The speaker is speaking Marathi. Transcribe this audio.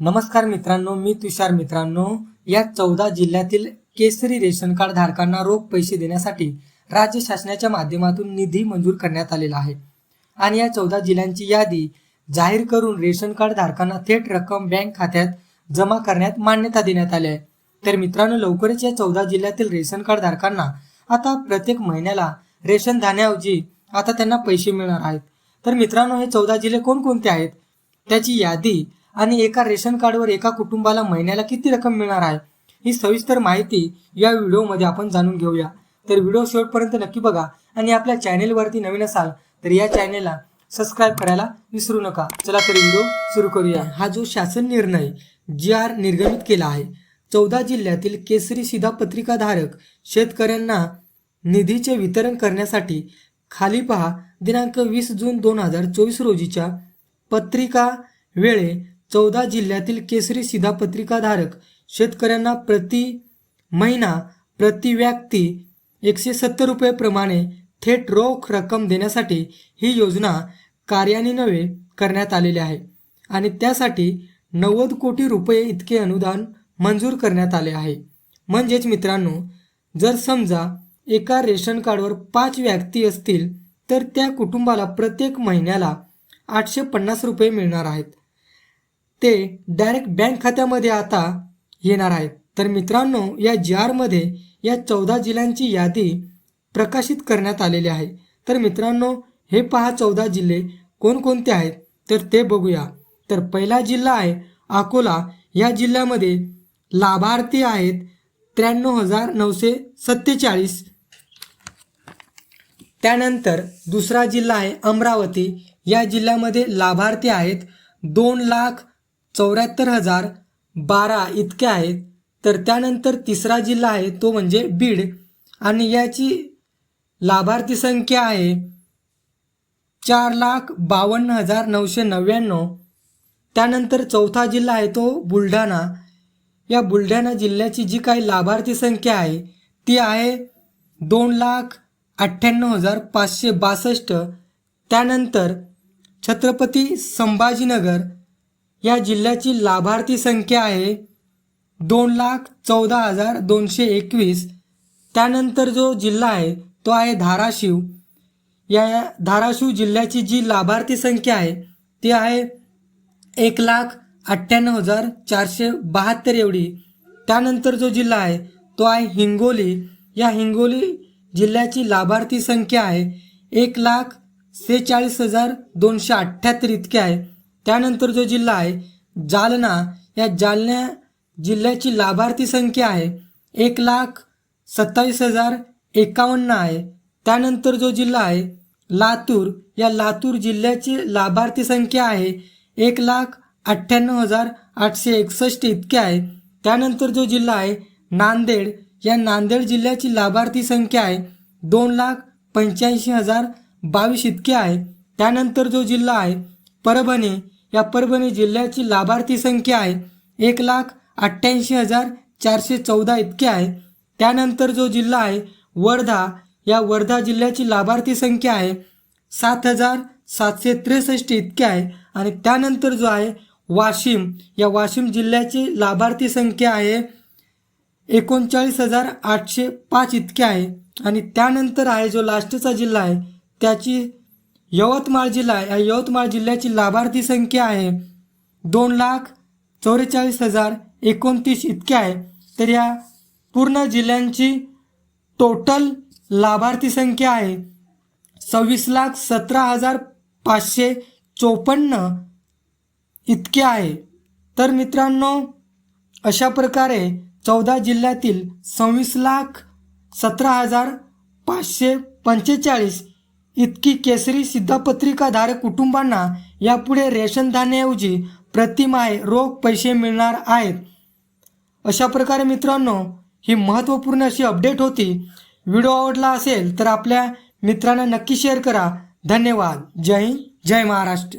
नमस्कार मित्रांनो मी तुषार मित्रांनो. या चौदा जिल्ह्यातील केसरी रेशन कार्ड धारकांना रोख पैसे देण्यासाठी राज्य शासनाच्या माध्यमातून निधी मंजूर करण्यात आलेला आहे. आणि या चौदा जिल्ह्यांची यादी जाहीर करून रेशन कार्ड धारकांना थेट रक्कम बँक खात्यात जमा करण्यात मान्यता देण्यात आली आहे. तर मित्रांनो लवकरच या चौदा जिल्ह्यातील रेशन कार्ड धारकांना आता प्रत्येक महिन्याला रेशन धान्याऐवजी आता त्यांना पैसे मिळणार आहेत. तर मित्रांनो हे चौदा जिल्हे कोणकोणते आहेत? त्याची यादी आणि एका रेशन कार्डवर एका कुटुंबाला महिन्याला किती रक्कम मिळणार आहे? ही सविस्तर माहिती या व्हिडिओमध्ये आपण जाणून घेऊया. तर व्हिडिओ शेवटपर्यंत नक्की बघा आणि आपल्या चॅनेलवरती नवीन असाल तर या चॅनेलला सबस्क्राईब करायला विसरू नका. चला तर व्हिडिओ सुरू करूया. हा जो शासन निर्णय जी आर निर्गमित केला आहे चौदा जिल्ह्यातील केसरी सिधा पत्रिकाधारक शेतकऱ्यांना निधीचे वितरण करण्यासाठी खाली पहा. दिनांक वीस जून दोन हजार चोवीस रोजीच्या पत्रिका वेळे चौदा जिल्ह्यातील केसरी सीधा पत्रिकाधारक शेतकऱ्यांना प्रति महिना प्रति व्यक्ती एकशे सत्तर रुपयेप्रमाणे थेट रोख रक्कम देण्यासाठी ही योजना कार्यान्वये करण्यात आलेली आहे. आणि त्यासाठी नव्वद कोटी रुपये इतके अनुदान मंजूर करण्यात आले आहे. म्हणजेच मित्रांनो जर समजा एका रेशन कार्डवर पाच व्यक्ती असतील तर त्या कुटुंबाला प्रत्येक महिन्याला आठशे पन्नास रुपये मिळणार आहेत. ते डायरेक्ट बँक खात्यामध्ये आता येणार आहेत. तर मित्रांनो या जी आरमध्ये या चौदा जिल्ह्यांची यादी प्रकाशित करण्यात आलेली आहे. तर मित्रांनो हे पहा चौदा जिल्हे कोणकोणते आहेत. तर ते बघूया. तर पहिला जिल्हा आहे अकोला. या जिल्ह्यामध्ये लाभार्थी आहेत त्र्याण्णव हजार नऊशे सत्तेचाळीस. त्यानंतर दुसरा जिल्हा आहे अमरावती. या जिल्ह्यामध्ये लाभार्थी आहेत दोन लाख चौऱ्याहत्तर हजार बारा इतके आहेत. तर त्यानंतर तिसरा जिल्हा आहे तो म्हणजे बीड. आणि याची लाभार्थी संख्या आहे चार लाख बावन्न हजार नऊशे नव्याण्णव. त्यानंतर चौथा जिल्हा आहे तो बुलढाणा. या बुलढाणा जिल्ह्याची जी काही लाभार्थी संख्या आहे ती आहे दोन लाख अठ्ठ्याण्णव हजार पाचशे बासष्ट. त्यानंतर छत्रपती संभाजीनगर या जिल्ह्याची लाभार्थी संख्या आहे दोन लाख चौदा हजार दोनशे एकवीस. त्यानंतर जो जिल्हा आहे तो आहे धाराशिव. या धाराशिव जिल्ह्याची जी लाभार्थी संख्या आहे ती आहे एक लाख अठ्ठ्याण्णव हजार चारशे बहात्तर एवढी. त्यानंतर जो जिल्हा आहे तो आहे हिंगोली. या हिंगोली जिल्ह्याची लाभार्थी संख्या आहे एक लाख सेहेचाळीस हजार दोनशे अठ्ठ्याहत्तर इतके आहे. त्यानंतर जो जिल्हा आहे जालना. या जालना जिल्ह्याची लाभार्थी संख्या आहे एक लाख सत्तावीस हजार एकावन्न आहे. त्यानंतर जो जिल्हा आहे लातूर. या लातूर जिल्ह्याची लाभार्थी संख्या आहे एक लाख अठ्ठ्याण्णव हजार आठशे एकसष्ट इतके आहे. त्यानंतर जो जिल्हा आहे नांदेड. या नांदेड जिल्ह्याची लाभार्थी संख्या आहे दोन लाख पंच्याऐंशी हजार बावीस इतके आहे. त्यानंतर जो जिल्हा आहे परभणी. या परभणी जिल्ह्याची लाभार्थी संख्या आहे. एक लाख अठ्ठ्याऐंशी हजार चारशे चौदा इतके आहे. त्यानंतर जो जिल्हा आहे वर्धा या वर्धा जिल्ह्याची लाभार्थी संख्या आहे. सात हजार सातशे त्रेसष्ट इतके आहे. आणि त्यानंतर जो आहे वाशिम या वाशिम जिल्ह्याची लाभार्थी संख्या आहे. एकोणचाळीस हजार आठशे पाच इतके आहे. आणि त्यानंतर आहे जो लास्टचा जिल्हा आहे त्याची यवतमाळ जिल्हा या यवतमाळ जिल्ह्याची लाभार्थी संख्या आहे. दोन लाख चौवेचाळीस हजार एकोणतीस इतके आहे. तर या पूर्ण जिल्ह्यांची टोटल लाभार्थी संख्या आहे. सव्वीस लाख सतरा हजार पाचशे चोपन्न इतके आहे. तर मित्रांनो अशा प्रकारे चौदा जिल्ह्यातील सव्वीस लाख सतरा हजार पाचशे पंचेचाळीस इतकी केसरी सिद्धपत्रिकाधारक कुटुंबांना यापुढे रेशन धान्याऐवजी प्रतिमाय रोख पैसे मिळणार आहेत. अशा प्रकारे मित्रांनो ही महत्त्वपूर्ण अशी अपडेट होती. व्हिडिओ आवडला असेल तर आपल्या मित्रांना नक्की शेअर करा. धन्यवाद. जय हिंद. जय महाराष्ट्र.